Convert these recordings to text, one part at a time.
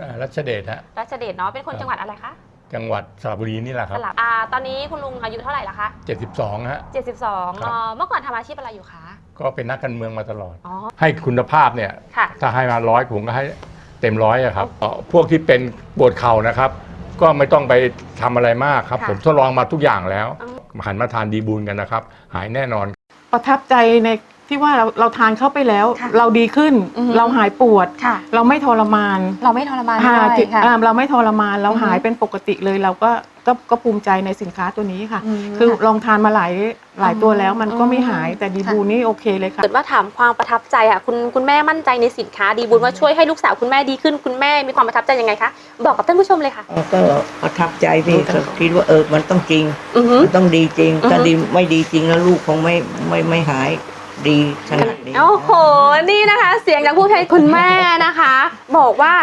อ่ารัชเดชฮะรัชเดชเนาะเป็นคนจังหวัดอะไรคะจังหวัดสระบุรีนี่แหละคสรับ ลับอ่าตอนนี้คุณลุงอายุเท่าไหร่ละคะ 72ฮะ 72ครับ เอ่อเมื่อก่อนทำอาชีพอะไรอยู่คะก็เป็นนักการเมืองมาตลอด อ๋อให้คุณภาพเนี่ย ค่ะ ถ้าให้มาร้อยผมก็ให้เต็มร้อยอะครับเอ่อพวกที่เป็นปวดเข่านะครับ ก็ไม่ต้องไปทำอะไรมากครับ ค่ะ ผมทดลองมาทุกอย่างแล้วอืมหันมาทานดีบูลกันนะครับ หายแน่นอน ประทับใจใน ที่ว่าเราเราทานเข้าไปแล้ว ค่ะเราดีขึ้น อือฮึเราหายปวด ค่ะ เราไม่ทรมานเราไม่ทรมานอ่าด้วยจิตค่ะ อ่าเราไม่ทรมานเราอือฮึหายเป็นปกติเลยเราก็ก็ก็ภูมิใจในสินค้าตัวนี้ค่ะอืมคือลองทานมาหลายหลายตัวแล้วมันก็อืมไม่หายแต่ดีค่ะบูนี่โอเคเลยค่ะ เกิดว่าถามความประทับใจอะคุณคุณแม่มั่นใจในสินค้าดีบุญว่าช่วยให้ลูกสาวคุณแม่ดีขึ้นคุณแม่มีความประทับใจยังไงคะบอกกับท่านผู้ชมเลยค่ะก็ประทับใจพี่ก็คิดว่าเออมันต้องจริง อือหือ มันต้องดีจริง อือฮึ ถ้าดีไม่ดีจริงแล้วลูกคงไม่ไม่ไม่หาย ดีขนาดนี้โอ้โห นี่นะคะ เสียงจากผู้ใช้คุณแม่นะคะ บอกว่า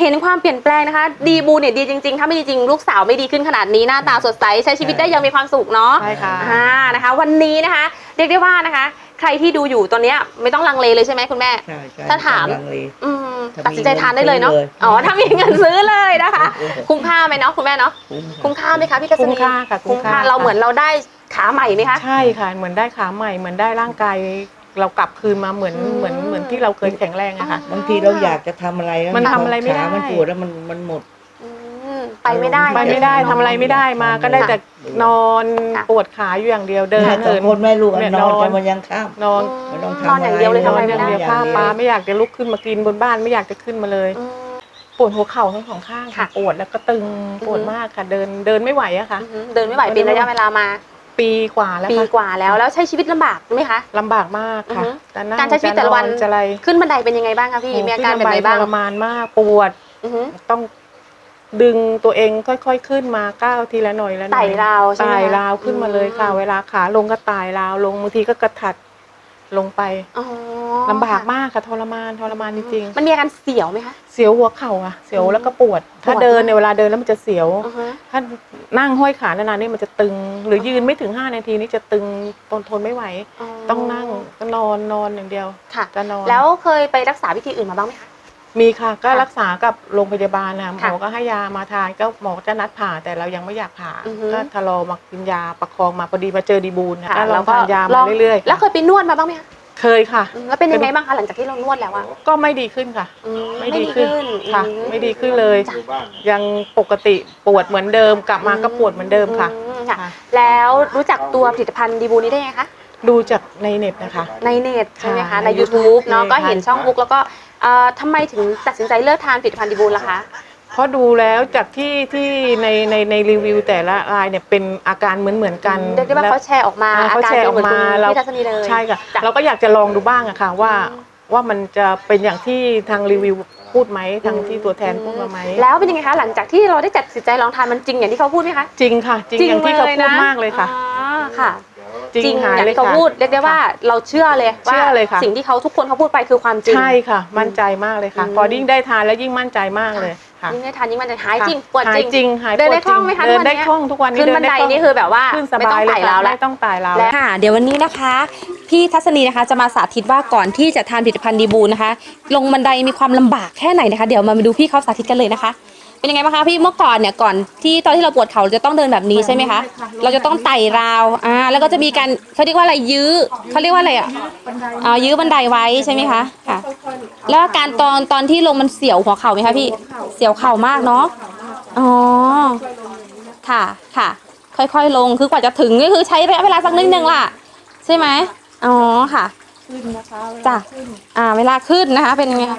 เห็นความเปลี่ยนแปลงนะคะ ดีบูเนี่ยดีจริง ๆ ถ้าไม่ดีจริงลูกสาวไม่ดีขึ้นขนาดนี้หน้าตาสดใสใช้ชีวิตได้อยังมีความสุขเนาะใช่ค่ะ อ่านะคะ วันนี้นะคะ เรียกได้ว่านะคะ ใครที่ดูอยู่ตอนเนี้ยไม่ต้องลังเลเลยใช่ไหมคุณแม่ ใช่ใช่ถ้าถาม กำลังเล อืมถ้ามีตัดสินใจทานได้เลยเนาะเงินซื้อเลย อ๋อถ้ามีเงินซื้อเลยนะคะโอ้โหคุ้มค่าไหมเนาะคุณแม่เนาะคุ้มคุ้มค่าไหมคะพี่กัศคุ้มนีค่าค่ะคุ้คุ้มมค่าค่า เราค่ะเหมือนเราได้ ขาใหม่ไหมคะ ใช่ค่ะ เหมือนได้ขาใหม่เหมือนได้ร่างกายเรากลับคืนมาเหมือนอืม เหมือนเหมือนที่เราเคยแข็งแรงอะค่ะ บางทีเราอยากจะทำอะไรแล้วมันทำอะไรไม่ได้ ขามันปวดแล้วมันมันหมด อืมไปไม่ได้ ไปไม่ได้ทำอะไรไม่ได้มาก็ได้แต่นอนค่ะปวดขาอยู่อย่างเดียวเดินสอเหิงนคนแม่ลูกอะเนี่ยนอนนอนจนมันยังข้าม นอนไม่ต้องนอนอย่างเดียวเลยทำทำอะอะไรไรไม่นอนได้อย่างเดียวข้าวปลาไม่อยากจะลุกขึ้นมากินบนบ้านไม่อยากจะขึ้นมาเลย อืม ปวดหัวเข่าทั้งสองข้างค่ะค่ะปวดแล้วก็ตึงปวดอือฮึ มากค่ะ เดินเดินไม่ไหวอะค่ะ อือหือเดินไม่ไหวเป็นระยะเวลามา ปีกว่าแล้วปีค่ะกว่าแล้วแล้วใช้ชีวิตลำบากไหมคะ ลำบากมากค่ะอือฮึจะนั่งการใช้ชีวิตแต่ละวันจอจะอะไรขึ้นบันไดเป็นยังไงบ้างคะพี่โอ้มีอาการแบบไหนขึ้บ้างทรมานมากปวดอือหือต้องดึงตัวเองค่อยๆขึ้นมาก้าวทีละหน่อยละหน่อยไต่ราวใช่ไหมไต่คะราวขึ้นมาเลยค่ะ อืม เวลาขาลงก็ไต่ราวลงบางทีก็กระถัด ลงไปอ๋อลำบากมากค่ะทรมานทรมานจริงมันมีอาการเสียวไหมคะๆเสียวหัวเข่าอะเสียวแล้วก็ปวด ถ้าปวดเดินมากในยเวลาเดินแล้วมันจะเสียว อือฮะ ถ้านั่งห้อยขานานๆนี่มันจะตึง หรือยืนไม่ถึง 5 นาทีนี่จะตึงทนทนไม่ไหว ต้องนั่งก็นอนนอนอย่างเดียวค่ะ จะนอน แล้วเคยไปรักษาวิธีอื่นมาบ้างไหมคะ มีค่ะก็ค่ะรักษากับโรงพยาบาลนะหมค่ะอก็ให้ยามาทานก็หมอจะนัดผ่าแต่เรายังไม่อยากผ่าอือฮึก็ทะลอมากินยาประคองมาพอดีมาเจอดีบูลนะค่ะก็ลแล้อวงทานยาลมาองเรื่อยๆแล้วเคยไปนวดมาบ้างไหมคะเคยค่ะอืมแล้วเป็นยังไงบ้างคะหลังจากที่เรานวดแล้วอะก็ไม่ดีขึ้นค่ะอืไม่ดีขึ้นค่ะอืไม่ดีขึ้นเลยจ้ะยังปกติปวดเหมือนเดิมกลับมาก็ปวดเหมือนเดิมค่ะอืมค่ะค่ะ แล้วรู้จักตัวผลิตภัณฑ์ดีบูนี้ได้ไงคะดูจากในเน็ตนะคะ ในเน็ตใช่ไหมคะค่ะในใน YouTube เนาะใช่ก็เห็นค่ะช่องบุ๊กแล้วก็ เอ่อทำไมถึงตัดสินใจเลิกทานผลิตภัณฑ์ดีบูลล่ะคะ เพราะดูแล้วจากที่ที่ในในในรีวิวแต่ละรายเนี่ยเป็นอาการเหมือนเหมือนๆกันเรียกได้ว่าแล้ว เขาแชร์ออกมาอ่าอาเขาการแชร์เป็นเหมือนออกคุณมาเรา พี่ทัศนีเลยใช่ค่ะ จ้ะเราก็อยากจะลองดูบ้างอะค่ะว่าอืมว่ามันจะเป็นอย่างที่ทางรีวิวพูดไหมทางที่ตัวแทนพูดมาไหมแล้วเป็นยังไงคะ หลังจากที่เราได้จัดสินใจลองทานมันจริงอย่างที่เขาพูดไหมคะจริงค่ะ จริงอย่างที่เขาพูดมากเลยค่ะ อ๋อค่ะ จริงหายอย่างเลยที่เขาค่ะ พูดเรียกได้ว่าเราเชื่อเลยว่าเชื่อเลยค่ะ สิ่งที่เขาทุกคนเขาพูดไปคือความจริง ใช่ค่ะ มั่นใจมากเลยค่ะ อืม พอยิ่งได้ทานแล้วยิ่งมั่นใจมากเลยค่ะยิ่งได้ทานยิ่งมันจะหายจริงค่ะปวดหาจยริงจริงหายเดินได้ปวคล่องไหมคะเดินได้ทุกวันเนี้ย คล่องทุกวันนี้ขึ้นเดิบันไดคล่งนี่คือแบบว่าขึ้นสไม่บาต้องยเลยไต่ราวค่ะแล้ว ไม่ต้องไต่ราวและแล้ว ค่ะเดี๋ยววันนี้นะคะพี่ทัศนีนะคะจะมาสาธิตว่าก่อนที่จะทานผลิตภัณฑ์ดีบูนะคะ ลงบันไดมีความลำบากแค่ไหนนะคะ เดี๋ยวมาดูพี่เขาสาธิตกันเลยนะคะ เป็นยังไงบ้างคะพี่เมื่อก่อนเนี่ยก่อนที่ตอนที่เราปวดเขาเราจะต้องเดินแบบนี้ใช่ไหมคะเราจะต้องไต่ราวอ่าแล้วก็จะมีการเขาเรียกว่าอะไรยื้อเขาเรียกว่าอะไรอะอ่ายื้อบันไดไว้ใช่ไหมคะค่ะแล้วอาการตอนตอนที่ลงมันเสียวหัวเข่าไหมคะพี่เสียวเข่ามากเนาะอ๋อค่ะค่ะ ค่อยๆลงคือกว่าจะถึงก็คือใช้ระยะเวลาสักนิดนึงล่ะ ใช่ไหมอ๋อค่ะจ้ะอ่าเวลาขึ้นนะคะ เป็นยังไงคะ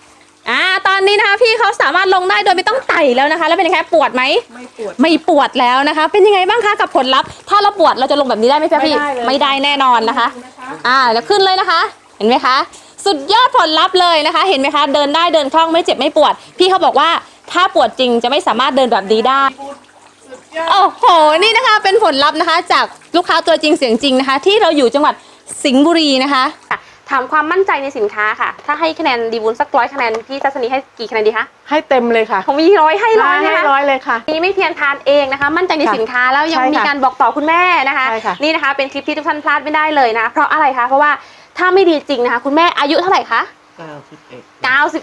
อ่าตอนนี้นะคะพี่เขาสามารถลงได้โดยไม่ต้องไต่แล้วนะคะ แล้วเป็นยังไงปวดไหมไม่ปวด ไม่ปวดแล้วนะคะ เป็นยังไงบ้างคะกับผลลัพธ์ถ้าเราปวดเราจะลงแบบนี้ได้ไหมคะพี่ไม่ได้เลย ไม่ได้แน่นอนนะคะ อ่าแล้วขึ้นเลยนะคะ เห็นไหมคะ สุดยอดผลลัพธ์เลยนะคะ เห็นไหมคะ เดินได้เดินคล่องไม่เจ็บไม่ปวด พี่เขาบอกว่าถ้าปวดจริงจะไม่สามารถเดินแบบนี้ได้โอ้โห นี่นะคะเป็นผลลัพธ์นะคะ จากลูกค้าตัวจริงเสียงจริงนะคะ ที่เราอยู่จังหวัดสิงห์บุรีนะคะ ถามความมั่นใจในสินค้าค่ะ ถ้าให้คะแนนดีบุญสักร้อยคะแนนพี่ทัศนีให้กี่คะแนนดีคะให้เต็มเลยค่ะผมมีร้อยให้ร้อยให้นะคะร้อยเลยค่ะ นี่ไม่เพียงทานเองนะคะ มั่นใจในค่ะสินค้าแล้วยังใช่ค่ะมีการบอกต่อคุณแม่นะคะ ใช่ค่ะ นี่นะคะเป็นคลิปที่ทุกท่านพลาดไม่ได้เลยนะ เพราะอะไรคะเพราะว่าถ้าไม่ดีจริงนะคะ คุณแม่อายุเท่าไหร่คะเก้าสิบเ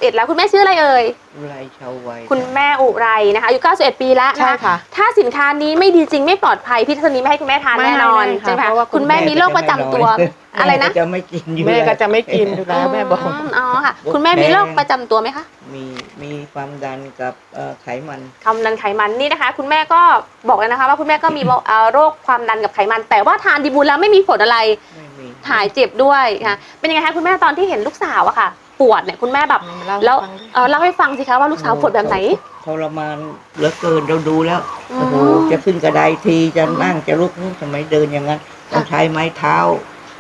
อ็ด91 แล้วคุณแม่ชื่ออะไรเอ่ย ไรชาววัยคุณแม่อุไรนะคะอายุ 91 ปีแล้วใช่นะคะค่ะ ถ้าสินค้านี้ไม่ดีจริงไม่ปลอดภัยพี่ทัศนีไม่ให้คุณแม่ทานไม่แน่นอนให้ค่ะใช่ไหมเพคะราะว่า คุคุณณแม่มีโรคประจำตัวอะไรนะแม่ก็จะไม่กินอยู่แม่ก็ล้วจะไม่กินอยู่แล้วแม่บอก มอ๋อค่ะ คุณแม่มีโรคประจำตัวไหมคะมีมีความดันกับเอ่อไขมัน ความดันไขมันนี่นะคะ คุณแม่ก็บอกเลยนะคะ ว่าคุณแม่ก็มีเอ่อโรคความดันกับไขมัน แต่ว่าทานดีบูลแล้วไม่มีผลอะไรไม่มีหายเจ็บด้วยค่ะเป็นยังไงคะคุณแม่ตอนที่เห็นลูกสาวอะค่ะ ปวดเนี่ยคุณแม่แบบเล่าให้แล้วฟังดิเอ่อเล่าให้ฟังสิคะว่าลูกสาวปวดแบบไหนทรมานเหลือเกินเราดูแล้วอืมโอ้โหจะขึ้นกระไดทีจะนั่งจะลุกนู่นทำไมเดินอย่างนั้นต้องใช้ไม้เท้า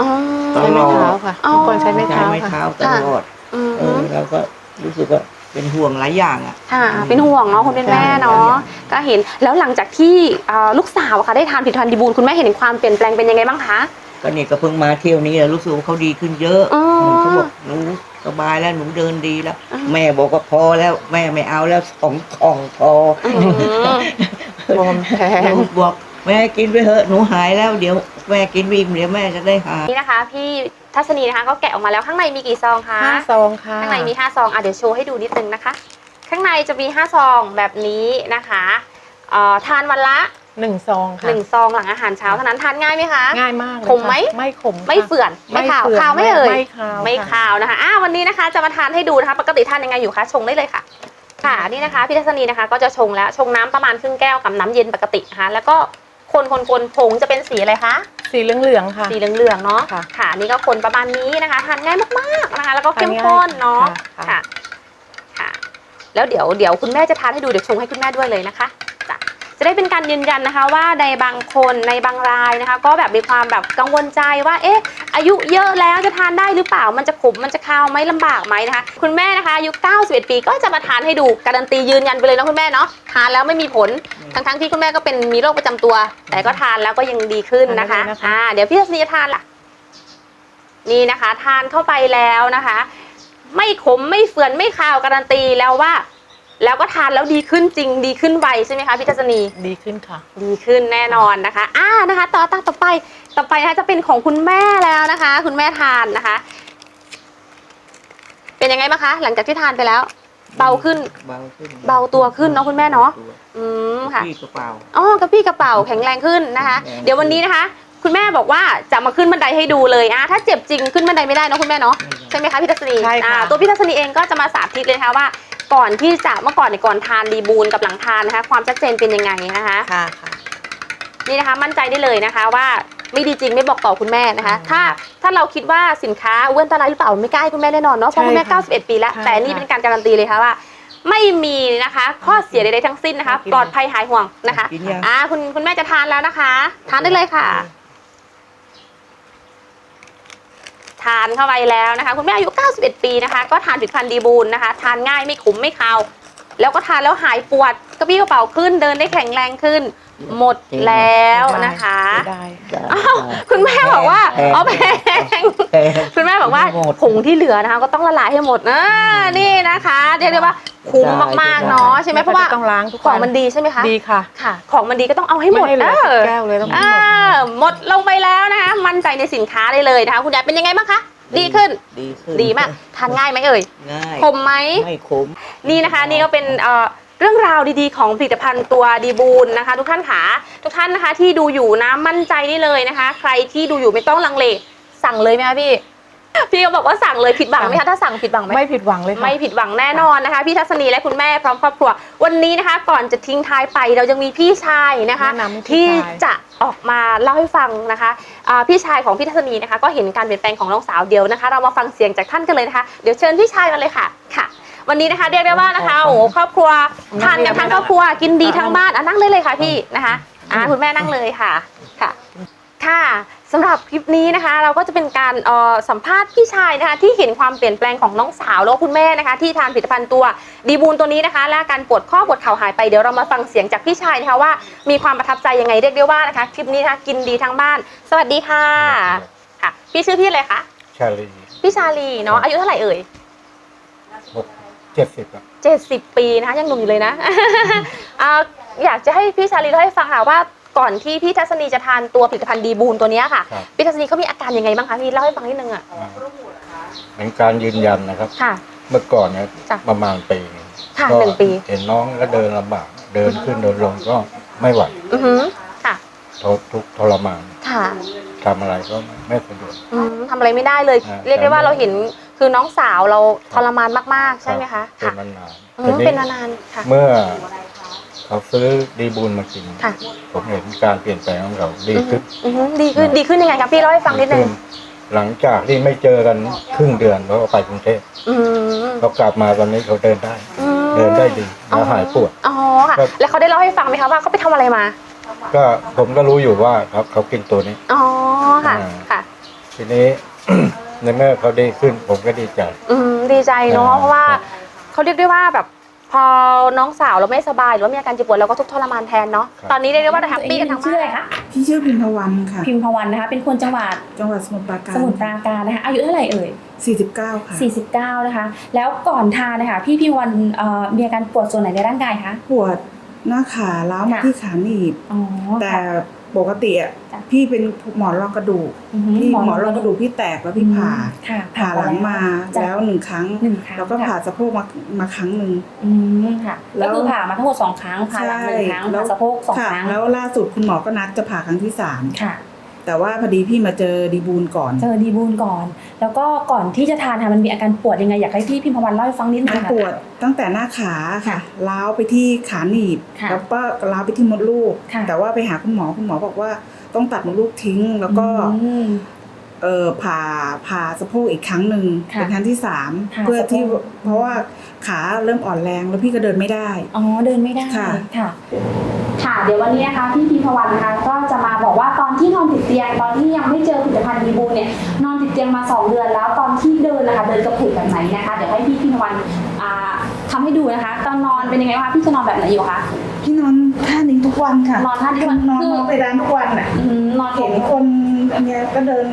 อ๋อตลใช้อไม้ดเท้าค่ะอ๋อเมื่อก่อนใช้ไม้ใช้เท้าไม้ค่ะเท้าตลอดอืมเออเราก็รู้สึกว่าเป็นห่วงหลายอย่างอะค่ะ เป็นห่วงเนาะคุณเป็นแม่เนาะก็เห็นแล้วหลังจากที่เอ่อลูกสาวอะค่ะได้ทานผลิตภัณฑ์ดีบูลคุณแม่เห็นความเปลี่ยนแปลงเป็นยังไงบ้างคะก็เนี่ยก็เพิ่งมาเที่ยวนี้อะรู้สึกว่าเขาดีขึ้นเยอะอ๋อหนูเขาบอกหนูส บายแล้วหนูเดินดีแล้วอ๋อแม่บอกว่าพอแล้ว แม่ไม่เอาแล้วสองกล่องพออืมบวมแทงลูกบอกแม่กินไปเถอะหนูหายแล้วเดี๋ยวแม่กินวิมเดี๋ยวแม่จะได้หายนี่นะคะ พี่ทัศนีนะคะก็แกะออกมาแล้วข้างในมีกี่ซองคะห้าซองค่ะข้างในมี5ซองอะเดี๋ยวโชว์ให้ดูนิดนึงนะคะ ข้างในจะมี5ซองแบบนี้นะคะเอ่อทานวันละ หนึ่งซองค่ะ1ซองหลังอาหารเช้าเท่านั้นทานง่ายไหมคะ ง่ายมากเลยขมไหมค่ะไม่ขมค่ะไม่เฝื่อนไม่ขาวเฝื่อนขาวไม่เอ่ยไม่ขาวไม่ค่ะขาวนะคะอ่าวันนี้นะคะจะมาทานให้ดูนะคะ ปกติทานยังไงอยู่คะชงได้เลยค่ะ ค่ะนี่นะคะพี่ทัศนีนะคะ ก็จะชงแล้วชงน้ำประมาณครึ่งแก้วกับน้ำเย็นปกตินะคะแล้วก็คนคนคนผงจะเป็นสีอะไรคะสีเหลืองๆค่ะสีเหลืองๆเนาะค่ะค่ะนี่ก็คนประมาณนี้นะคะทานง่ายมากๆนะคะ แล้วก็เข้มทานง่ายข้นเนาะค่ะค่ะ ค่ะ แล้วเดี๋ยวเดี๋ยวคุณแม่จะทานให้ดูเดี๋ยวชงให้คุณแม่ด้วยเลยนะคะจ้ะ จะได้เป็นการยืนยันนะคะว่าในบางคนในบางรายนะคะ ก็แบบมีความแบบกังวลใจว่าเอ๊ะอายุเยอะแล้วจะทานได้หรือเปล่ามันจะขมมันจะคาวไหมลำบากไหมนะคะ คุณแม่นะคะอายุ91 ปีก็จะมาทานให้ดูการันตียืนยันไปเลยนะคุณแม่เนาะทานแล้วไม่มีผลทั้งๆที่คุณแม่ก็เป็นมีโรคประจำตัว แต่ก็ทานแล้วก็ยังดีขึ้นนะคะทานได้เลยนะคะอ่าเดี๋ยวพี่ทัศนีจะทานล่ะนี่นะคะ ทานเข้าไปแล้วนะคะ ไม่ขมไม่เฟื่อนไม่คาวการันตีแล้วว่า แล้วก็ทานแล้วดีขึ้นจริงดีขึ้นไวใช่ไหมคะพี่ทัศนีดีขึ้นค่ะ ดีขึ้นแน่นอนนะคะอ่านะคะ ต่อตั้งต่อไปต่อไปนะคะจะเป็นของคุณแม่แล้วนะคะ คุณแม่ทานนะคะ เป็นยังไงบ้างคะ หลังจากที่ทานไปแล้ว เบาขึ้น เบาขึ้นเบาตัวขึ้นเนอะคุณแม่เนอะอืมค่ะพี่กระเป๋าอ๋อกระปี้กระเป๋าแข็งแรงขึ้นนะคะแข็งแรงเดี๋ยววันนี้นะคะ คุณแม่บอกว่าจะมาขึ้นบันไดให้ดูเลยอะถ้าเจ็บจริงขึ้นบันไดไม่ได้เนอะคุณแม่เนาะใช่ไหมคะพี่ทัศนีใช่ค่ะ อ่าตัวพี่ทัศนีเองก็จะมาสาธิตเลยนะคะว่า ก่อนที่จะเมื่อก่อนในยก่อนทานดีบูนกับหลังทานนะคะ ความชัดเจนเป็นยังไงนะคะค่ะค่ะนี่นะคะมั่นใจได้เลยนะคะว่าไม่ดีจริงไม่บอกต่อคุณแม่นะคะอืมถ้าถ้าเราคิดว่าสินค้าเว้นอันตรายหรือเปล่าไม่กล้าให้คุณแม่แน่นอนเนาะเพราะคุณแม่ใช่ค่ะ91 ปีแล้วใช่แต่นี่ค่ะเป็นการการันตีเลยค่ะว่า ไม่มีนะคะข้อเสียใดๆทั้งสิ้นนะคะกินปลอดภัยหายห่วงนะคะกินยังอ่าคุณคุณแม่จะทานแล้วนะคะ ทานได้เลยค่ะ ทานเข้าไปแล้วนะคะ คุณแม่อายุ 91 ปีนะคะ ก็ทานผลิตภัณฑ์ดีบูลนะคะ ทานง่ายไม่ขมไม่คาว แล้วก็ทานแล้วหายปวดกระปี้กระเป๋าขึ้นเดินได้แข็งแรงขึ้น หมดแล้วนะคะได้อ้าวคุณแม่บอกว่าเอาแพงแพงคุณแม่บอกว่าหมดผงที่เหลือนะคะ ก็ต้องละลายให้หมดนะนี่นะคะเรียกได้ว่าคุ้มมากๆเนาะใช่ไหมเพราะว่าต้องล้างทุกของมันดีใช่ไหมคะดีค่ะค่ะ ของมันดีก็ต้องเอาให้หมดไให้เหลือเออแก้วเลยต้องหมอ่าดหมดลงไปแล้วนะคะมั่นใจในสินค้าได้เลยนะคะคุณยายเป็นยังไงบ้างคะดีขึ้น ดีขึ้น ดีมาก ทานง่ายไหมเอ่ย ง่าย คมไหม ไม่ขมนี่นะคะ นี่ก็เป็นเอ่อ เรื่องราวดีๆ ของผลิตภัณฑ์ตัวดีบูลนะคะ ทุกท่านขาทุกท่านนะคะ ที่ดูอยู่นะมั่นใจได้เลยนะคะ ใครที่ดูอยู่ไม่ต้องลังเลสั่งเลยไหมคะพี่ พี่ก็บอกว่าสั่งเลยผิดหวังไหมคะถ้าสั่งผิดหวังไหม ไม่ผิดหวังเลยค่ะ ไม่ผิดหวังแน่นอนนะคะ พี่ทัศนีและคุณแม่พร้อมครอบครัว วันนี้นะคะ ก่อนจะทิ้งท้ายไปเรายังมีพี่ชายนะคะ แนะนำให้พี่ที่ชาย จะออกมาเล่าให้ฟังนะคะอ่าพี่ชายของพี่ทัศนีนะคะ ก็เห็นการเปลี่ยนแปลงของน้องสาวเดียวนะคะ เรามาฟังเสียงจากท่านกันเลยนะคะ เดี๋ยวเชิญพี่ชายมาเลยค่ะค่ะ วันนี้นะคะเรียกได้ว่านะคะโอ้โหครอบครัวทานกันทั้งครอบครัวกินดีทั้งบ้านอะนั่งได้เลยค่ะพี่นะคะอ่าคุณแม่นั่งเลยค่ะค่ะค่ะ ค่ะสำหรับคลิปนี้นะคะ เราก็จะเป็นการเอ่อสัมภาษณ์พี่ชายนะคะที่เห็นความเปลี่ยนแปลงของน้องสาวแล้วก็คุณแม่นะคะ ที่ทานผลิตภัณฑ์ตัวดีบูนตัวนี้นะคะ และอาการปวดข้อปวดเข่าหายไปเดี๋ยวเรามาฟังเสียงจากพี่ชายนะคะว่ามีความประทับใจยังไงเรียกได้ว่านะคะคลิปนี้นะคะกินดีทั้งบ้าน สวัสดีค่ะค่ะ พี่ชื่อพี่อะไรคะชาลีพี่ชาลีเนาะอายุเท่าไหร่เอ่ยหก เจ็ดสิบอะเจ็ดสิบปีนะคะยังหนุ่มอยู่เลยนะ อ่าอยากจะให้พี่ชาลีเล่าให้ฟังค่ะว่าก่อนที่พี่ทัศนีจะทานตัวผลิตภัณฑ์ดีบูนตัวเนี้ยค่ะ ครับ พี่ทัศนีเขามีอาการยังไงบ้างคะพี่เล่าให้ฟังนิดนึงอะอ่าเป็นการยืนยันนะครับ ค่ะ เมื่อก่อนเนี่ยจ้ะ ประมาณปีหนึ่งค่ะก็หนึ่งปี เห็นน้องก็เดินลำบาก เดินขึ้นเดินลงก็ไม่ไหวอือหือค่ะทนทุกข์ทรมานค่ะทำอะไรก็ไม่สะดวก อืมทำอะไรไม่ได้เลย อ่าเรียกได้ว่าใช่เราเห็น คือน้องสาวเราทรมานมากๆ ใช่ไหมคะเป็นค่ะมานานอืทีมเป็นนานๆค่ะ เมื่อเขาซื้อดีบูลมากิน ค่ะ ผมเห็นการเปลี่ยนแปลงของเขาดีขึ้น อือหือดีขึ้นดีขึ้นยังไงคะพี่เล่าให้ฟังนิดนึงขึ้หลังจากที่ไม่เจอกันครึ่งเดือนเขาก็ไปกรุงเทพอืมเขากลับมาตอนนี้เขาเดินได้ อืมเดินได้ดีแล้วหายปวด อ๋อค่ะ ครับ แล้วเขาได้เล่าให้ฟังไหมคะว่าเขาไปทำอะไรมาก็ผมก็รู้อยู่ว่าเขาเขากินตัวนี้ อ๋อค่ะอ่า ค่ะ ทีนี้ ในเมื่อเขาดีขึ้นผมก็ดีใจ อืมดีใจเนาะอ่าเพราะว่าครับเขาเรียกได้ว่าแบบพอน้องสาวเราไม่สบายหรือว่ามีอาการเจ็บปวดเราก็ทุกข์ทรมานแทนเนาะครับ ตอนนี้เรียกได้ว่าแฮปปี้กันทั้งบ้านชื่ออะไรคะพี่ชื่อพิมพวันค่ะ พิมพวันนะคะ เป็นคนจังหวัดจังหวัดสมุทรปราการสมุทรปราการนะคะ อายุเท่าไหร่เอ่ย 49 ค่ะ 49 นะคะ แล้วก่อนทานนะคะ พี่พิมพวันเอ่อมีอาการปวดส่วนไหนในร่างกายคะ ปวดหน้าขาล้าวมาค่ะ ที่ขาหนีบ อ๋อแต่ค่ะ ปกติอะจ้ะพี่เป็นหมอนรองกระดูกอือฮึพี่หมอนรองกระดูกพี่แตกแล้วพี่ผ่าค่ะผ่าหลังมาจ้ะแล้วหนึ่งครั้ง หนึ่งครั้งแล้วก็ผ่าค่ะสะโพกมามาครั้งหนึ่ง อืมค่ะแล้ก็ว คือผ่ามาทั้งหมดสองครั้งผ่าหลังหนึ่งครั้งแล้ผ่าวสะโพกสองค่ะครั้งแล้วล่าสุดคุณหมอก็นัดจะผ่าครั้งที่สามค่ะ แต่ว่าพอดีพี่มาเจอดีบูลก่อน เจอดีบูนก่อน แล้วก็ก่อนที่จะทานค่ะมันมีอาการปวดยังไงอยากให้พี่พิมพวันเล่าให้ฟังนิดนึมันงค่ะปวดตั้งแต่หน้าขาค่ะค่ะล้าวไปที่ขาหนีบค่ะแล้วก็ล้าวไปที่มดลูกค่ะแต่ว่าไปหาคุณหมอคุณหมอบอกว่าต้องตัดมดลูกทิ้งแล้วก็อืมเออผ่าผ่าสะโพกอีกครั้งหนึ่งค่ะเป็นครั้งที่สามผ่าเพื่อที่สะโพกเพราะว่าขาเริ่มอ่อนแรงแล้วพี่ก็เดินไม่ได้อ๋อเดินไม่ได้ค่ะ ค่ะค่ะ เดี๋ยววันนี้นะคะพี่พิมพวันนะคะก็จะมาบอกว่าตอนที่นอนติดเตียง ตอนที่ยังไม่เจอผลิตภัณฑ์ดีบูเนี่ยนอนติดเตียงมา 2 เดือนแล้วตอนที่เดินนะคะเดินกระเพกแบบไหนนะคะเดี๋ยวให้พี่พิมพวันอ่าทำให้ดูนะคะ ตอนนอนเป็นยังไงบ้างคะพี่จะนอนแบบไหนอยู่คะพี่นอนท่านี้ทุกวันค่ะนอนท่านี้ทุกวันนอนคือนอนไปร้านทุกวันอะอืมนอนเห็นคนอันเนี้ยก็เดิน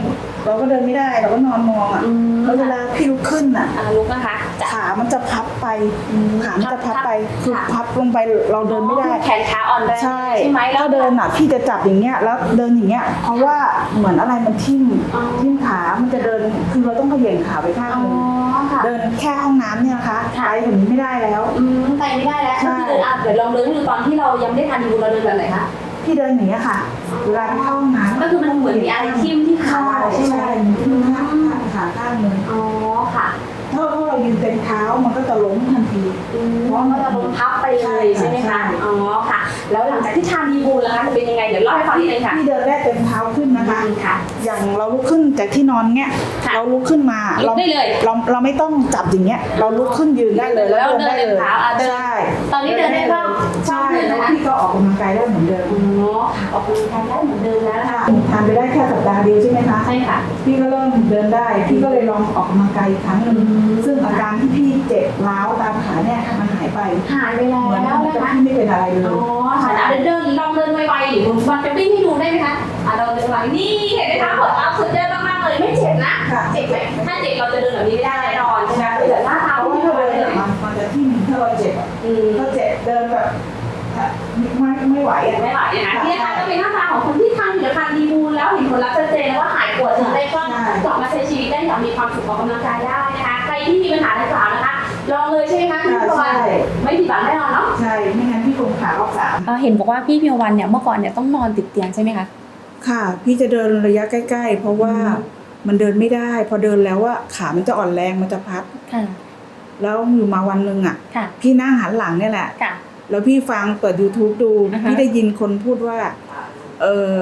เราก็เดินไม่ได้เราก็นอนมองอะอืม แล้วเวลาพี่ลุกขึ้นอะ อ่าลุกนะคะจะขามันจะพับไปอืมขามันจะพับไปค่ะคือพับลงไปเราเดินไม่ได้อ๋อแขนขาอ่อนแรงใช่ใช่ไหมแล้วถ้าเดินอะพี่จะจับอย่างเงี้ยแล้วเดินอย่างเงี้ย เพราะว่าเหมือนอะไรมันทิ่มอ๋อทิ่มขา มันจะเดินคือเราต้องเขย่งขาไปข้างอ๋อหนึงค่ะ เดินแค่ห้องน้ำเนี่ยนะคะค่ะ ไปถึงนี้ไม่ได้แล้ว อืมไปไม่ได้แล้วใช่ ก็คือเดินอะเดี๋ยวลองเดินให้ดูตอนที่เรายังไม่ได้ทานดีบูเราเดินแบบไหนคะพี่เดินอย่างเงี้ยค่ะ เวลาที่เข้าห้องน้ำก็คือมันเหมือนมีอะไรทิ่มที่ ขาใช่ใช่ไหมใช่ทิ่มข้างขาข้างหนึงอ๋อค่ะถ้าถ้าเรายืนเต็มเท้ามันก็จะล้มทันที อืมเพราะมันจะลงพับไปเลยใช่ไหมใช่ คะอ๋อค่ะ แล้วหลังจากที่ทานดีบูลแล้วคะจะเป็นยังไงเดี๋ยวเล่าให้ฟังนิดนึงค่ะพี่เดินได้เต็มเท้าขึ้นนะคะอืมค่ะ อย่างเราลุกขึ้นจากที่นอนเงี้ย ค่ะเราลุกขึ้นมาลุกได้เลยเราเราไม่ต้องจับอย่างเงี้ย เราลุกขึ้นยืนได้เลยแล้วเดินได้เต็เลมยเท้าอะเดินใช่ ตอนนี้เดินได้บ้างใช่ขึ้นแล้วนะคะพี่ก็ออกกำลังกายได้เหมือนเดิมอ๋อค่ะออกกำลังกายได้เหมือนเดิมแล้วนะคะทานไปได้แค่สัปดาห์เดียวใช่ไหมคะใช่ค่ะพี่ก็เริ่มเดินได้พี่ก็เลยลองออกกำลังกายอีกครั้งหนึ่งอืมซึ่งอาการที่พี่เจ็บร้าวตามขาเนี่ยมันหายไปหายไปแล้วเหมือนนะกับคะพี่ไม่เป็นอะไรเลอ๋ยอค่ะอะเดินเดินลองเดินไวๆดิคุณวันจะวิ่งให้ดูได้ไหมคะอะเราเดินไวนี่เห็นไหมคะหัวเท้าสุดยอดมากๆเลยไม่เจ็บนะค่ะเจ็บไหมถ้าเจ็บเราจะเดินแบบนี้ไม่ได้แน่นอนใช่ไหมเดี๋ยวหน้าเท้าเพราะว่าที่ถ้า จะทิ่มถ้าเราเจ็บอะอืมถ้าเจ็บเดินแบบไม่ไม่ไหวอะ ไม่ไหวนะคะนี่นะคะก็เป็นหน้าตาของคนที่ทานผลิตภัณฑ์ดีบูลแล้วเห็นผลลัพธ์ชัดเจนแล้วว่าหายปวดถึงได้ก็กลับมาใช้ชีวิตได้อย่างมีความสุขออกกำลังกายได้นะคะ ใครที่มีปัญหาดังกล่าวนะคะ ลองเลยใช่ไหมคะคุณผู้ชมใช่ไม่ผิดหวังแน่นอนเนาะ ใช่ไม่งั้นพี่คงขารอบสามเห็นบอกว่าพี่พิมวันเนี่ยเมื่อก่อนเนี่ยต้องนอนติดเตียงใช่ไหมคะ ค่ะ พี่จะเดินระยะใกล้ ๆ เพราะว่าอืม มันเดินไม่ได้ พอเดินแล้วว่าขามันจะอ่อนแรงมันจะพับ ค่ะ แล้วอยู่มาวันหนึ่งอะ ค่ะ พี่นั่งหันหลังเนี่ยแหละ ค่ะ แล้วพี่ฟังเปิด YouTube ดูอ่าฮะพี่ได้ยินคนพูดว่า เออ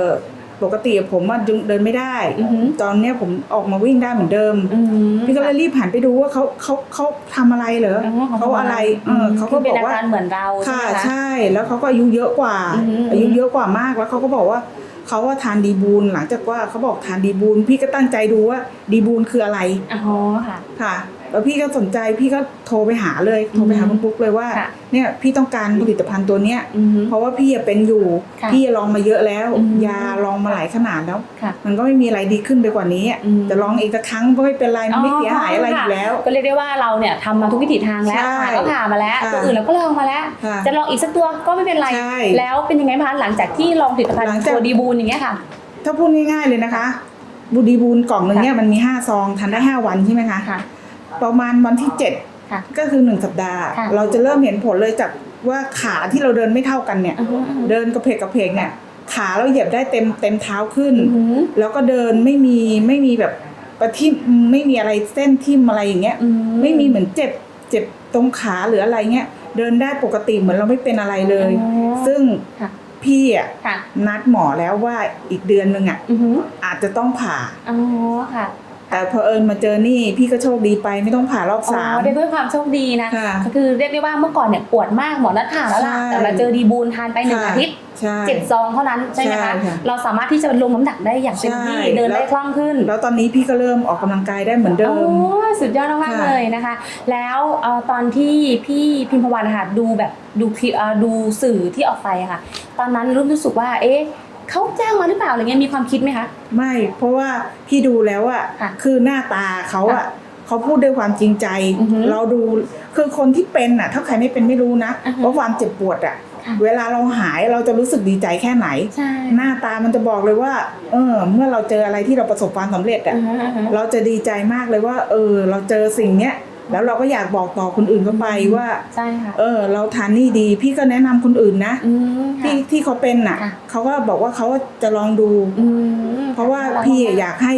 ปกติผมอะเดินไม่ได้ อือหือตอนเนี้ยผมออกมาวิ่งได้เหมือนเดิม อืมพี่ก็เลยรีบหันไปดูว่าเขาเขาเขาทำอะไรเหรออ๋อเขาอะไรเออเขาก็คืบเป็นอกอาว่าการเหมือนเราใช่ค่ะไหมคะ ใช่แล้วเขาก็อายุเยอะกว่า อือหืออายุเยอะกว่ามากแล้วเขาก็บอกว่าเขาว่าทานดีบูลหลังจากว่าเขาบอกทานดีบูลพี่ก็ตั้งใจดูว่าดีบูลคืออะไรอ๋อค่ะ ค่ะ แล้วพี่ก็สนใจพี่ก็โทรไปหาเลยโทรไปหาคุณปุ๊กเลยว่า ค่ะเนี่ยพี่ต้องการผลิตภัณฑ์ตัวเนี้ย อือฮึ เพราะว่าพี่อะเป็นอยู่ ค่ะพี่ลองมาเยอะแล้ว อืมยาลองมาหลายขนาดแล้ว ค่ะมันก็ไม่มีอะไรดีขึ้นไปกว่านี้อะอืม แต่ลองอีกสักครั้งก็ไม่เป็นไรมันไม่เสียหายอะไรอยู่แล้ว ก็เรียกได้ว่าเราเนี่ยทำมาทุกวิถีทางแล้วใช่ผ่าก็ผ่ามาแล้ว ค่ะ ตัวอื่นเราก็ลองมาแล้ว ค่ะ จะลองอีกสักตัวก็ไม่เป็นไร ใช่แล้วเป็นยังไงบ้างคะหลังจากที่ลองผลิตภัณฑ์หลังจาก ตัวดีบูนอย่างเงี้ยค่ะ ถ้าพูดง่ายๆเลยนะคะ บูดีบูลกล่องหนึ่งเนี่ยมันมีห้าซองทานได้ห้าวันใช่ไหมคะ ค่ะ ประมาณวันที่เจ็ดค่ะก็คือหนึ่งสัปดาห์ ค่ะเราจะเริ่มเห็นผลเลยจากว่าขาที่เราเดินไม่เท่ากันเนี่ย อือฮึอือฮึ เดินกระเพกกระเพกเนี่ยขาเราเหยียบได้เต็มเต็มเท้าขึ้น อือหือแล้วก็เดินไม่มีไม่มีแบบประทิมไม่มีอะไรเส้นทิ่มอะไรอย่างเงี้ย อืไม่มีเหมือนเจ็บเจ็บตรงขาหรืออะไรเงี้ย เดินได้ปกติเหมือนเราไม่เป็นอะไรเลย อ๋อซึ่งค่ะพี่อะค่ะนัดหมอแล้วว่าอีกเดือนหนึ่งอะอือหืออาจจะต้องผ่า อ๋อค่ะ แต่พอเอิญมาเจอนี่พี่ก็โชคดีไปไม่ต้องผ่ารอบอ๋สามอเรียกด้วยความโชคดีนะค่ะก็คือเรียกได้ว่าเมื่อก่อนเนี่ยปวดมากหมอนัดผ่าแล้วล่ะใช่แต่มาเจอดีบูนทานไปหนึ่งค่ะอาทิตย์ใช่เจ็ดซองเท่านั้นใช่ไหมใช่คะค่ะเราสามารถที่จะลงน้ำหนักได้อย่างเต็มที่ใช่เดินได้แล้วคล่องขึ้น แล้วตอนนี้พี่ก็เริ่มออกกำลังกายได้เหมือนเดิโอ้มสุดยอดมากๆค่ะเลยนะคะ แล้วเอ่อตอนที่พี่พิมพวันนะคะดูแบบดูคลิปเอ่อดูสื่อที่ออกไปอะค่ะ ตอนนั้นรู้สึกว่าเอ๊ะ เขาจ้างมาหรือเปล่าอะไรเงี้ยมีความคิดไหมคะ ไม่เพราะว่าพี่ดูแล้วอะค่ะคือหน้าตาเขาอะค่ะเขาพูดด้วยความจริงใจ อือฮึเราดูคือคนที่เป็นอะถ้าใครไม่เป็นไม่รู้นะอือฮึว่าความเจ็บปวดอะค่ะ เวลาเราหายเราจะรู้สึกดีใจแค่ไหน ใช่หน้าตามันจะบอกเลยว่า เออ เมื่อเราเจออะไรที่เราประสบความสำเร็จอะอือฮึอือฮึเราจะดีใจมากเลยว่า เออ เราเจอสิ่งเนี้ย แล้วเราก็อยากบอกต่อคนอื่นเข้าไปว่าใช่ค่ะเออ เราทานนี่ดี พี่ก็แนะนำคนอื่นนะอืมค่ะที่ที่เขาเป็นน่ะค่ะเขาก็บอกว่าเขาจะลองดูอืมเพราะว่าพี่อยากให้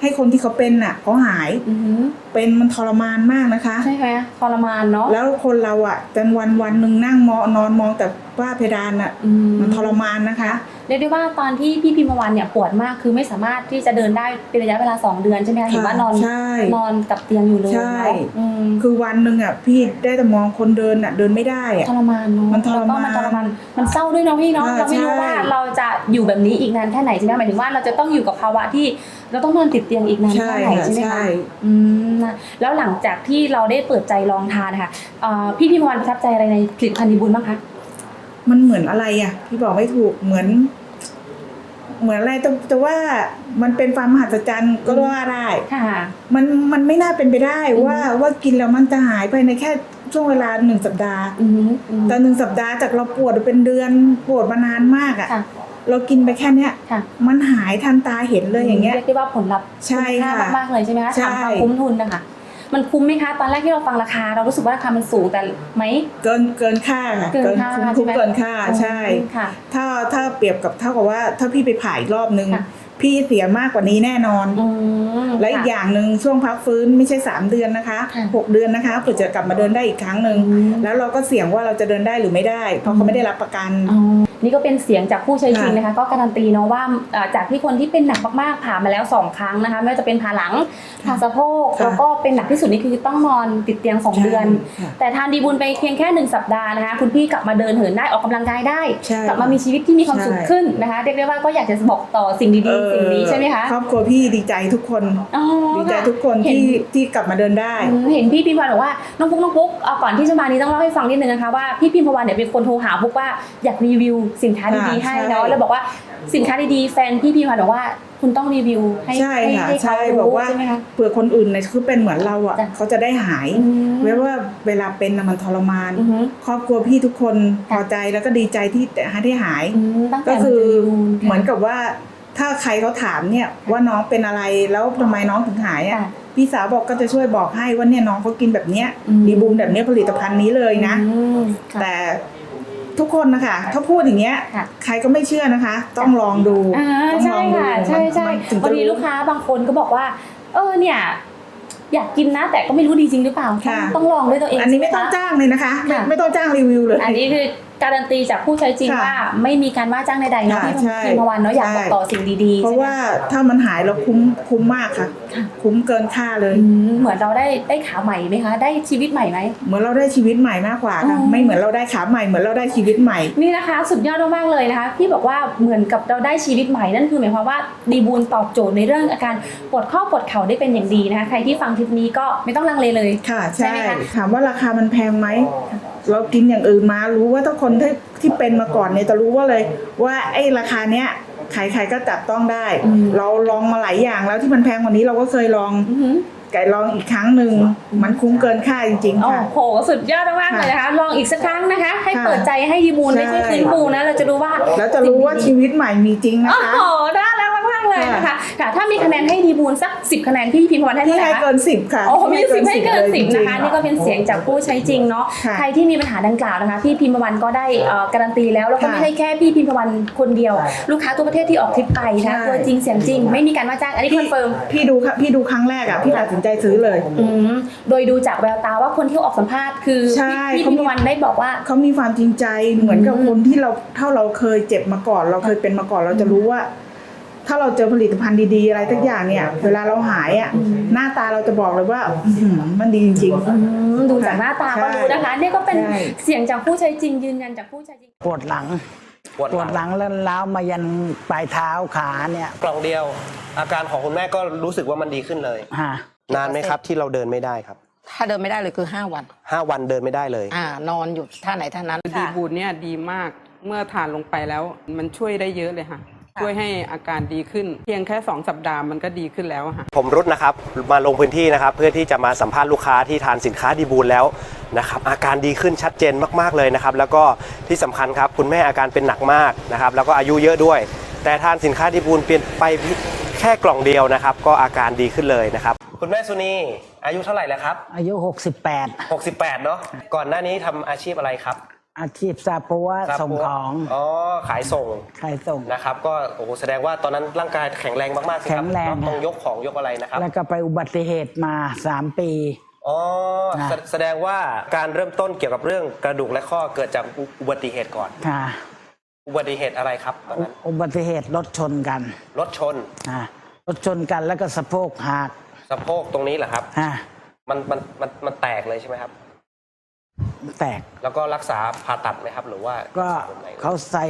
ให้คนที่เขาเป็นน่ะเขาหายอืมเป็นมันทรมานมากนะคะ ใช่ไหมทรมานเนาะแล้วคนเราอะจนวันวันหนึ่งนั่งมองนอนมองแต่ ฝ้าเพดานอะอืมันทรมานนะคะ เรียกได้ว่าตอนที่พี่พิมพ์วันเนี่ยปวดมากคือไม่สามารถที่จะเดินได้เป็นระยะเวลา 2 เดือนใช่ไหมคะเห็นว่านอนใช่ นอนกับเตียงอยู่เลยใช่ เนาะอืมคือวันหนึ่งอะพี่ได้แต่มองคนเดินอะเดินไม่ได้อะ ทรมานเนาะมันทรมานแล้วก็มันทรมานมันเศร้าด้วยเนาะพี่เนาะอ่าเราไม่รู้ใช่ ว่าเราจะอยู่แบบนี้อีกนานแค่ไหนใช่ไหมหมายถึงว่าเราจะต้องอยู่กับภาวะที่เราต้องนอนติดเตียงอีกนานใช่แค่ไหนค่ะใช่ไหมใช่คะอืมนะแล้วหลังจากที่เราได้เปิดใจลองทานนะคะเอ่อพี่พิมพ์วันประทับใจอะไรในผลิตภัณฑ์ดีบุญบ้างคะ มันเหมือนอะไรอะพี่บอกไม่ถูกเหมือน เหมือนอะไรแต่แต่ว่ามันเป็นความมหัศจรรย์ก็ว่าได้ค่ะ มันมันไม่น่าเป็นไปได้อืมว่าว่ากินแล้วมันจะหายภายในแค่ช่วงเวลาหนึ่งสัปดาห์อืมอืมแต่หนึ่งสัปดาห์จากเราปวดเป็นเดือนปวดมานานมากอะ่ะค่ะเรากินไปแค่เนี้ยค่ะมันหายทันตาเห็นเลยอย่างเงี้ยเรียกได้ว่าผลลัพธ์ใช่คุ้มค่าค่ะมากๆเลยใช่ไหมคะใช่ถามความคุ้มทุนนะคะ มันคุ้มไหมคะ ตอนแรกที่เราฟังราคา เรารู้สึกว่าราคามันสูงแต่ไหม เกินเกินค่าค่ะเกินค่าคุ้มใช่ไหมเกินค่าใช่ค่ะถ้าถ้าเปรียบกับเท่ากับว่า ถ้าพี่ไปผ่าอีกรอบนึงค่ะพี่เสียมากกว่านี้แน่นอนอืมและอีกค่ะอย่างหนึ่งช่วงพักฟื้นไม่ใช่ 3 เดือนนะคะค่ะ6เดือนนะคะเผื่อจะกลับมาเดินได้อีกครั้งหนึ่งอืมแล้วเราก็เสี่ยงว่าเราจะเดินได้หรือไม่ได้ เพราะเขาไม่ได้รับประกันอ๋อ นี่ก็เป็นเสียงจากผู้ใช้จริงค่ะนะคะ ก็การันตีเนาะว่าเอ่อจากที่คนที่เป็นหนักมากๆผ่ามาแล้ว 2 ครั้งนะคะไม่ว่าจะเป็นผ่าหลังผ่าสะโพกค่ะแล้วก็เป็นหนักที่สุดนี่คือต้องนอนติดเตียง 2 เดือนค่ะแต่ทานดีบุญไปเพียงแค่หนึ่งสัปดาห์นะคะ คุณพี่กลับมาเดินเหินได้ออกกำลังกายได้ใช่กลับมามีชีวิตที่มีความสุขใช่ขึ้นนะคะเรียกได้ว่าก็อยากจะบอกต่อสิ่งดีๆสิ่งนี้ใช่ไหมคะครอบครัวพี่ดีใจทุกคนอ๋อดีใจค่ะทุกคนเห็นที่ที่กลับมาเดินได้อืมเห็นพี่พิมพวันบอกว่าน้องปุ๊กน้องปุ๊กเอาก่อนที่จะมานี้ต้องเล่าให้ฟังนิดนึงนะคะว่าพี่พิมพวันเนี่ยเป็นคนโทรหาปุ๊กว่าอยากรีวิวสินค้าดีๆค่ะให้ใช่เนาะแล้วบอกว่าสินค้าดีๆแฟนพี่พิมพวันบอกว่าคุณต้องรีวิวให้ใช่ให้ค่ะให้เขาใช่รู้บอกว่าใช่ไหมคะเผื่อคนอื่นเนี่ยคือเป็นเหมือนเราอะจ้ะเขาจะได้หายอืมเว้ว่าเวลาเป็นน่ะมันทรมานอือฮึครอบครัวพี่ทุกคนพอใจแล้วก็ดีใจที่ให้ได้หายอืมตั้งแต่ก็คือมาดูเหมือนกับว่าถ้าใครเขาถามเนี่ยว่าน้องเป็นอะไรแล้วทำไมน้องถึงหายอะค่ะพี่สาวบอกก็จะช่วยบอกให้ว่าเนี่ยน้องเขากินแบบเนี้ยอืมดีบูมแบบเนี้ยผลิตภัณฑ์นี้เลยนะอืมค่ะแต่ ทุกคนนะคะ ถ้าพูดอย่างเงี้ย ค่ะใครก็ไม่เชื่อนะคะ ต้องลองดูอ่าต้องลใช่องดูค่ะ ใช่ใช่มันถึงบางจะทีรู้ลูกค้าบางคนก็บอกว่า เออเนี่ย อยากกินนะ แต่ก็ไม่รู้ดีจริงหรือเปล่าต้องค่ะ ต้องลองด้วยตัวเองอันนี้ไม่ใช่ต้องหคะจ้างเลยนะคะ ไม่ค่ะ ไม่ต้องจ้างรีวิวเลย อันนี้คือ การันตีจากผู้ใช้จริงค่ะว่าไม่มีการว่าจ้างใดๆเนาะค่ะพี่ใช่พิมพวันเนาะอยากบอกใช่ต่อสิ่งดีๆเพราะใช่ไหมว่าถ้ามันหายเราคุ้มคุ้มมากค่ะ คุ้มเกินค่าเลย อืมเหมือนเราได้ได้ขาใหม่ไหมคะ ได้ชีวิตใหม่ไหม เหมือนเราได้ชีวิตใหม่มากกว่าค่ะอ๋อ ไม่เหมือนเราได้ขาใหม่เหมือนเราได้ชีวิตใหม่ นี่นะคะสุดยอดมากๆเลยนะคะพี่บอกว่าเหมือนกับเราได้ชีวิตใหม่นั่นคือหมายความว่าดีบูลตอบโจทย์ในเรื่องอาการปวดข้อปวดเข่าได้เป็นอย่างดีนะคะ ใครที่ฟังคลิปนี้ก็ไม่ต้องลังเลเลย ค่ะ ใช่ใช่ไหมคะ ถามว่าราคามันแพงไหม เรากินอย่างอื่นมารู้ว่าถ้าคนที่ที่เป็นมาก่อนเนี่ยจะรู้ว่าเลย ว่าไอ้ราคาเนี้ยใครๆก็จับต้องได้อืมเราลองมาหลายอย่างแล้วที่มันแพงกว่านี้เราก็เคยลองอือหือไก่ลองอีกครั้งหนึ่งมันคุ้มเกินค่าจริงโอ้ๆค่ะโหสุดยอดมากๆเลยนะคะ ลองอีกสักครั้งนะคะ ให้ค่ะเปิดใจให้ดีบูลไม่ใช่ใช่ฟื้นฟูนะเราจะรู้ว่าแล้วจะรู้ว่าชีวิตใหม่มีจริงนะโอ้คะโหน่ารักมากๆ เลยนะคะค่ะถ้ามีคะแนนให้ดีบูลสัก 10 คะแนนพี่พิมพ์วันให้ที่เท่าไหให้ร่คะ เกินสิบค่ะ โอ้โหมีสิบให้เกินลยสิบจริงๆนะคะนี่ก็เป็นเสียงจากผู้ใช้จริงเนาะค่ะใครที่มีปัญหาดังกล่าวนะคะพี่พิมพ์วันก็ได้เอ่อการันตีแล้วแล้วก็ค่ะไม่ใช่แค่พี่พิมพ์วันคนเดียวลูกค้าทั่วประเทศที่ออกทริปไปนะใช่ ตัวจริงเสียงจริง ไม่มีการว่าจ้างอันนี้คอนเฟิร์มพี่ดูค่ะพี่ดูครั้งแรกอะพี่ตัดสินใจซื้อเลย อืมโดยดูจากแววตาว่าคนที่ออกสัมภาษณ์คือใช่ พี่พี่พิมพ์วันได้บอกว่า เขามีความจริงใจเหมือนกับอืมคนที่เราถ้าเราเคยเจ็บมาก่อน เราเคยเป็นมาก่อนเราจะรู้ว่า ถ้าเราเจอผลิตภัณฑ์ดีๆ อะไรสักอย่างเนี่ย เวลาเราหายอะหน้าตาเราจะบอกเลยว่าอื้อหือมันดีจริงอืมดูจากหน้าตาก็ใช่รู้นะคะ นี่ก็เป็นใช่ เสียงจากผู้ใช้จริงยืนยันจากผู้ใช้จริง ปวดหลัง ปวดปวดหลังแล้วล้าวมายันปลายเท้าขาเนี่ยกล่องเดียว อาการของคุณแม่ก็รู้สึกว่ามันดีขึ้นเลย ฮะนานไหมครับที่เราเดินไม่ได้ครับ ถ้าเดินไม่ได้เลยคือ 5 วัน 5 วันเดินไม่ได้เลย อ่านอนอยู่ท่าไหนท่านั้น ดีบูดเนี่ยดีมากเมื่อทานลงไปแล้วมันช่วยได้เยอะเลยค่ะ ช่วยให้อาการดีขึ้น เพียงแค่ 2 สัปดาห์มันก็ดีขึ้นแล้วอะค่ะ ผมรุดนะครับ มาลงพื้นที่นะครับ เพื่อที่จะมาสัมภาษณ์ลูกค้าที่ทานสินค้าดีบูลแล้วนะครับอาการดีขึ้นชัดเจนมากๆเลยนะครับ แล้วก็ที่สำคัญครับ คุณแม่อาการเป็นหนักมากนะครับ แล้วก็อายุเยอะด้วย แต่ทานสินค้าดีบูลเปลี่ยนไปแค่กล่องเดียวนะครับ ก็อาการดีขึ้นเลยนะครับ คุณแม่สุนีอายุเท่าไหร่แล้วครับอายุ 68 68เนาะก่อนหน้านี้ทำอาชีพอะไรครับ อาชีพซาปัวส่งของอ๋อขายส่งใครส่ง นะครับ ก็โอ้โหแสดงว่าตอนนั้นร่างกายแข็งแรงมากๆสิครัแข็งแรง ต้องยกของยกอะไรนะครับ แล้วก็ไปอุบัติเหตุมา3ปี อ๋อนะ แสแสดงว่าการเริ่มต้นเกี่ยวกับเรื่องกระดูกและข้อเกิดจากอุอุบัติเหตุก่อน ค่ะอุบัติเหตุอะไรครับตอนอุนั้นอุบัติเหตุรถชนกันรถชนอะรถชนกันแล้วก็สะโพกหักสะโพกตรงนี้เหรอครับอะมันมันมันมันแตกเลยใช่ไหมครับ แตก แล้วก็รักษาผ่าตัดไหมครับ หรือว่าก็รัษแบบไหนเขาใส่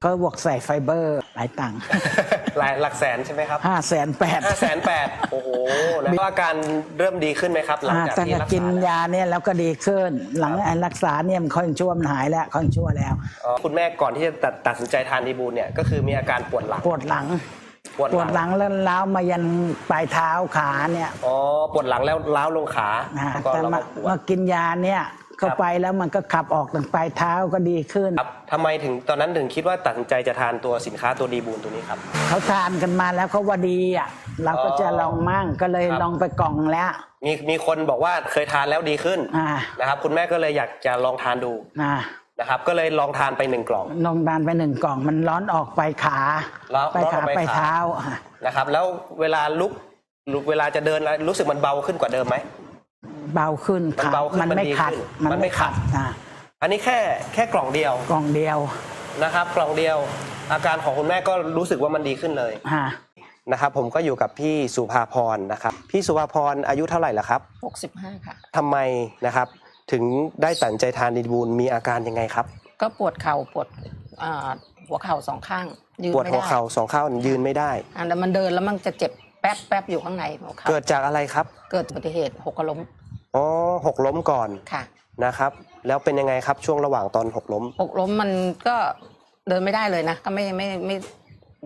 เขาบวกใส่ไฟเบอร์หลายตังค์หลายหลักแสนใช่ไหมครับห้าแสนแปดห้าแสนแปดโอ้โห แล้วอาการเริ่มดีขึ้นไหมครับ หลังจากตั้งที่แต่รักกินษาแล้วยาเนี่ยแล้วก็ดีขึ้น หลังไอ้รักษาเนี่ยมันค่อยชั่วมันหายแล้วค่อยชั่วแล้ว อ๋อคุณแม่ก่อนที่จะตัดตัดสินใจทานดีบูลเนี่ยก็คือมีอาการปวดหลัง ปวดหลังปวดปวดหลัง แล้วล้าวมายันปลายเท้าขาเนี่ยอ๋อปวดหลังแล้วล้าวลงขานะแล้วก็แต่เรามาก็ปวมาดกินยาเนี่ย เข้าไปแล้วมันก็ขับออกถึงปลายเท้าก็ดีขึ้น ครับทำไมถึงตอนนั้นถึงคิดว่าตัดสินใจจะทานตัวสินค้าตัวดีบูลตัวนี้ครับ เขาทานกันมาแล้วเขาว่าดีอะเราก็จะลองมั่งก็เลยครับ ลองไปกล่องแล้ว มีมีคนบอกว่าเคยทานแล้วดีขึ้นอ่า นะครับคุณแม่ก็เลยอยากจะลองทานดูนะนะครับ ก็เลยลองทานไปหนึ่งกล่องนมดานไปหนึ่งกล่องมันร้อนออกไปขาร้อนไปร้อนอขาอกไปไปขาเท้าอะนะครับ แล้วเวลาลุกลุกเวลาจะเดินแล้วรู้สึกมันเบาขึ้นกว่าเดิมไหม เบาขึ้นมันขาเบาขึ้นมันมันไม่ดีขัดขึ้นมันมันไม่ไม่ขัขัดดอะอันนี้แค่แค่กล่องเดียวกล่องเดียวนะครับ กล่องเดียว อาการของคุณแม่ก็รู้สึกว่ามันดีขึ้นเลยฮะนะครับ ผมก็อยู่กับพี่สุภาพรนะครับ พี่สุภาพรอายุเท่าไหร่แล้วครับ65 ค่ะ ทำไมนะครับ ถึงได้ตัดสินใจทานดีบูลมีอาการยังไงครับ ก็ปวดเข่าปวดอ่าหัวเข่าสองข้างยืนปวดไม่หัวได้เข่าสองข้างยืนไม่ได้อันนั้นมันเดินแล้วมันจะเจ็บแป๊บแป๊บอยู่ข้างในหัวเข่าเกิดจากอะไรครับ เกิดอุบัติเหตุหกล้มอ๋อ หกล้มก่อนค่ะนะครับ แล้วเป็นยังไงครับช่วงระหว่างตอนหกล้ม หกล้มมันก็เดินไม่ได้เลยนะ ก็ไม่ไม่ไม่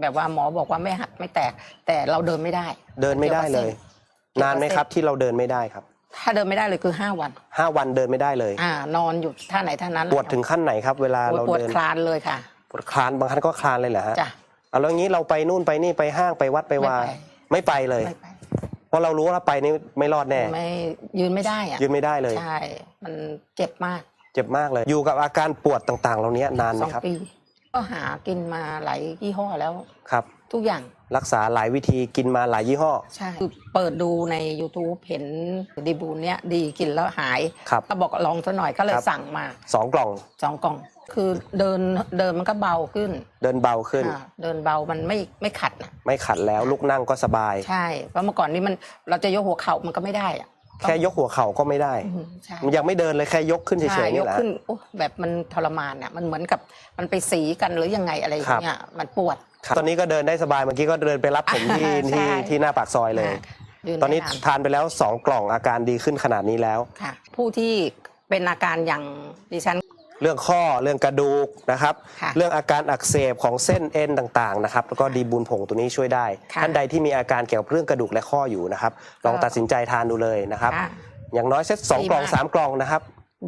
แบบว่าหมอบอกว่าไม่หักไม่แตก แต่เราเดินไม่ได้ เดินไม่ได้เลยเกี่ยวกับเส้นนานไหมครับที่เราเดินไม่ได้ครับ ถ้าเดินไม่ได้เลยคือ5วันห้าวันเดินไม่ได้เลยอ่านอนอยู่ท่าไหนท่านั้นปวดถึงขั้นไหนครับ เวลาปวดเราปวดเดินคลานเลยค่ะปวดคลานบางครั้งก็คลานเลยเหรอฮะจ้ะเอาแล้วงี้เราไปนู่นไปนี่ไปห้างไปวัดไปวาไม่ไปไม่ไปเลยไม่ไป เพราะเรารู้ว่าถ้าไปนี่ไม่รอดแน่ ไม่ยืนไม่ได้อะยืนไม่ได้เลย ใช่ มันเจ็บมากเจ็บมากเลย อยู่กับอาการปวดต่างๆ เหล่านี้นานไหสมองครับ ปี ก็หากินมาหลายยี่ห้อแล้ว ครับ ทุกอย่างรักษาหลายวิธีกินมาหลายยี่ห้อ ใช่คือเปิดดูใน YouTube เห็นดีบูนเนี้ยดีกินแล้วหาย ครับ ก็บอกลองซะหน่อยก็เลยครับ สั่งมาสองกล่องสองกล่อง คือเดินเดินมันก็เบาขึ้นเดินเบาขึ้น อ่าเดินเบามันไม่ไม่ขัดนะ ไม่ขัดแล้วลุกนั่งก็สบาย ใช่เพราะเมื่อก่อนนี้มันเราจะยกหัวเข่ามันก็ไม่ได้อะแค่ยกหัวเข่าก็ไม่ได้ อืมใช่มันยังไม่เดินเลยแค่ยกขึ้นเฉใช่ยๆยนี่กแหละ ขึ้นโอ้แบบมันทรมานอะมันเหมือนกับมันไปสีกันหรือยังไงอะไรอย่างเงี้ยมันปวด ครับตอนนี้ก็เดินได้สบายเมื่อกี้ก็เดินไปรับผมที่ใช่ ที่ที่หน้าปากซอยเลยยืตอนนี้ได้า ทานไปแล้ว 2 กล่องอาการดีขึ้นขนาดนี้แล้ว ค่ะผู้ที่เป็นอาการอย่างดิฉัน เรื่องข้อเรื่องกระดูกนะครับ ค่ะเรื่องอาการอักเสบของเส้นเอ็นต่างๆนะครับแล้วก็ดีบูนผงตัวนี้ช่วยได้ค่ะท่านใดที่มีอาการเกี่ยวกับเรื่องกระดูกและข้ออยู่นะครับ ลองตัดสินใจทานดูเลยนะครับ ค่ะอย่างน้อยเซตสองดีกล่องมาก สามกล่องนะครับ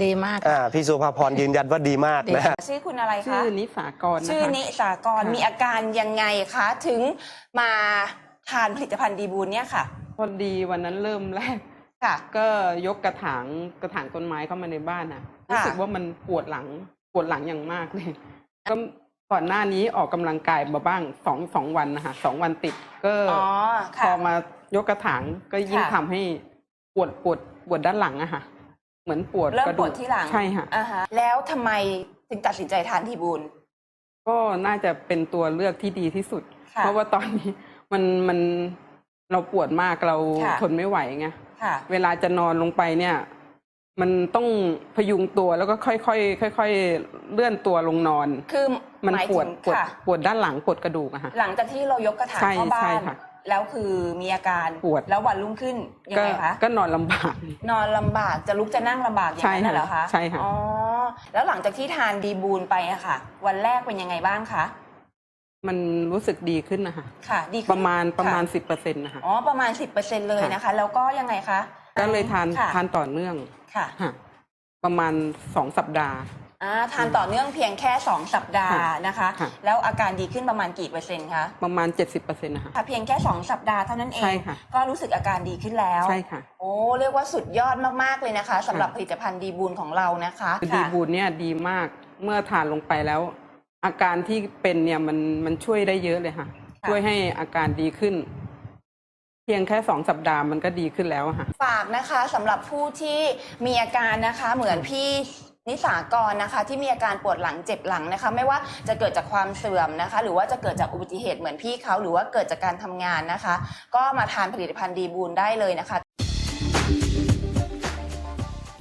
ดีมาก อ่าพี่สุภาพรยืนยันว่าดีมากนะฮะ ชื่อคุณอะไรชื่คะอนิสากรนะคะ ชื่อนิสากรค่ะ มีอาการยังไงคะ ถึงมาทานผลิตภัณฑ์ดีบูนเนี่ยค่ะ พอดีวันนั้นเริ่มแรก ค่ะ ก็ยกกระถางกระถางต้นไม้เข้ามาในบ้านนะรู้สึกว่ามันปวดหลังปวดหลังอย่างมากเลยก็ก่อนหน้านี้ออกกำลังกายมาบ้างสองสองวันนะคะสองวันติด ก็อ๋อพค่ะอมายกกระถางก็ยิ่งค่ะทำให้ปวดปวดปวดด้านหลังอะค่ะ เหมือนปวดเริ่มกระปดูวกดที่หลังใช่ค่ะอ่าฮะแล้วทำไมถึงตัดสินใจทานดีบูนก็น่าจะเป็นตัวเลือกที่ดีที่สุดค่ะเพราะว่าตอนนี้มันมันเราปวดมากเราค่ะทนไม่ไหวไง ค่ะ เวลาจะนอนลงไปเนี่ย มันต้องพยุงตัวแล้วก็ค่อยๆค่อยๆเลื่อนตัวลงนอน คือมันหมายปวดถึงปวดค่ะ ปวดด้านหลังปวดกระดูกอะค่ะ หลังจากที่เรายกกระถางใช่เข้าบ้าใช่นค่ะแล้วคือมีอาการปวด แล้ววันรุ่งขึ้นยังก็ไงคะ ก็นอนลำบาก นอนลำบากจะลุกจะนั่งลำบากอย่างนั้นน่ะเหรอคะใช่ค่ะ อ๋อแล้วหลังจากที่ทานดีบูนไปอะค่ะ วันแรกเป็นยังไงบ้างคะ มันรู้สึกดีขึ้นนะคะค่ะ ดีขึ้นประมาณประมาณ ค่สิบเปอร์เซ็นต์นะคะ อ๋อ ประมาณ 10%เลยนะคะ แล้วก็ยังไงคะก็เลยทานค่ะทานต่อเนื่องค่ะ ค่ะประมาณสองสัปดาห์ อ่า ทานต่อเนื่องเพียงแค่ 2 สัปดาห์ค่ะนะคะ ค่ะ แล้วอาการดีขึ้นประมาณกี่เปอร์เซ็นต์คะ ประมาณเจ็ดสิบเปอร์เซ็นต์นะคะ ค่ะ เพียงแค่ 2 สัปดาห์เท่านั้นเอใช่ง ค่ะ ก็รู้สึกอาการดีขึ้นแล้ว ใช่ค่ะ โอ้ เรียกว่าสุดยอดมาก ๆ เลยนะคะสำหรับผลิตภัณฑ์ดีบูนของเรานะคะคือดีค่ะ บูนเนี่ยดีมากเมื่อทานลงไปแล้ว อาการที่เป็นเนี่ยมันมันช่วยได้เยอะเลยค่ะค่ะ ช่วยให้อาการดีขึ้น เพียงแค่สองสัปดาห์มันก็ดีขึ้นแล้วอะค่ะ ฝากนะคะสำหรับผู้ที่มีอาการนะคะ เหมือนพี่นิสากรนะคะ ที่มีอาการปวดหลังเจ็บหลังนะคะ ไม่ว่าจะเกิดจากความเสื่อมนะคะ หรือว่าจะเกิดจากอุบัติเหตุเหมือนพี่เขาหรือว่าเกิดจากการทำงานนะคะ ก็มาทานผลิตภัณฑ์ดีบูนได้เลยนะคะ